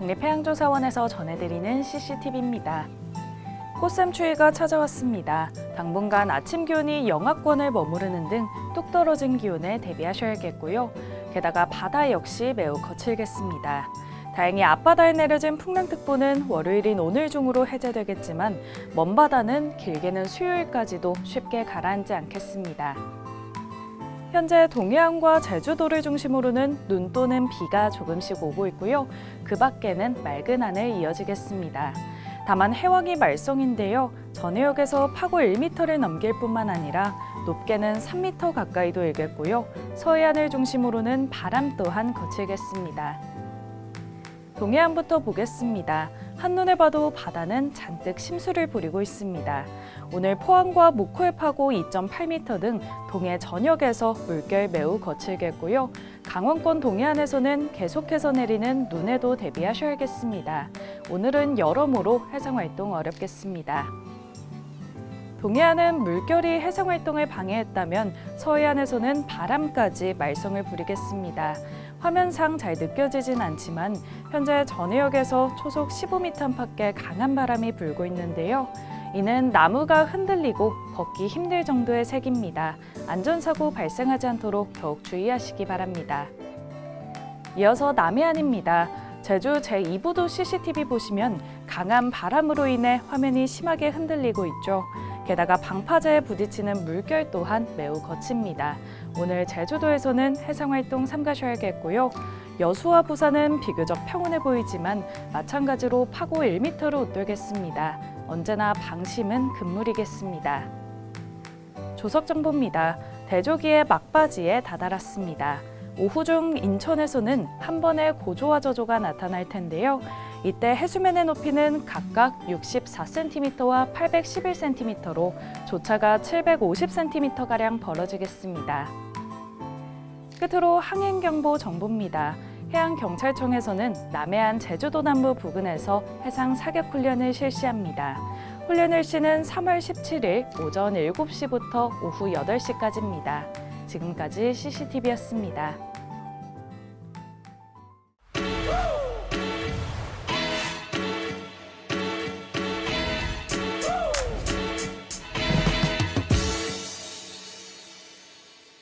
국립해양조사원에서 전해드리는 CCTV입니다. 꽃샘 추위가 찾아왔습니다. 당분간 아침 기온이 영하권을 머무르는 등 뚝 떨어진 기온에 대비하셔야겠고요. 게다가 바다 역시 매우 거칠겠습니다. 다행히 앞바다에 내려진 풍랑특보는 월요일인 오늘 중으로 해제되겠지만 먼 바다는 길게는 수요일까지도 쉽게 가라앉지 않겠습니다. 현재 동해안과 제주도를 중심으로는 눈 또는 비가 조금씩 오고 있고요. 그 밖에는 맑은 하늘 이어지겠습니다. 다만 해왕이 말썽인데요. 전해역에서 파고 1m를 넘길 뿐만 아니라 높게는 3m 가까이도 일겠고요. 서해안을 중심으로는 바람 또한 거칠겠습니다. 동해안부터 보겠습니다. 한눈에 봐도 바다는 잔뜩 심수를 부리고 있습니다. 오늘 포항과 목포에 파고 2.8m 등 동해 전역에서 물결 매우 거칠겠고요. 강원권 동해안에서는 계속해서 내리는 눈에도 대비하셔야겠습니다. 오늘은 여러모로 해상 활동 어렵겠습니다. 동해안은 물결이 해상 활동을 방해했다면 서해안에서는 바람까지 말썽을 부리겠습니다. 화면상 잘 느껴지진 않지만 현재 전해역에서 초속 15m 안팎의 강한 바람이 불고 있는데요. 이는 나무가 흔들리고 걷기 힘들 정도의 색입니다. 안전사고 발생하지 않도록 더욱 주의하시기 바랍니다. 이어서 남해안입니다. 제주 제2부도 CCTV 보시면 강한 바람으로 인해 화면이 심하게 흔들리고 있죠. 게다가 방파제에 부딪히는 물결 또한 매우 거칩니다. 오늘 제주도에서는 해상활동 삼가셔야겠고요. 여수와 부산은 비교적 평온해 보이지만 마찬가지로 파고 1m로 웃돌겠습니다. 언제나 방심은 금물이겠습니다. 조석정보입니다. 대조기의 막바지에 다다랐습니다. 오후 중 인천에서는 한 번의 고조와 저조가 나타날 텐데요. 이때 해수면의 높이는 각각 64cm와 811cm로 조차가 750cm가량 벌어지겠습니다. 끝으로 항행경보 정보입니다. 해양경찰청에서는 남해안 제주도 남부 부근에서 해상 사격 훈련을 실시합니다. 훈련을 시는 3월 17일 오전 7시부터 오후 8시까지입니다. 지금까지 CCTV였습니다.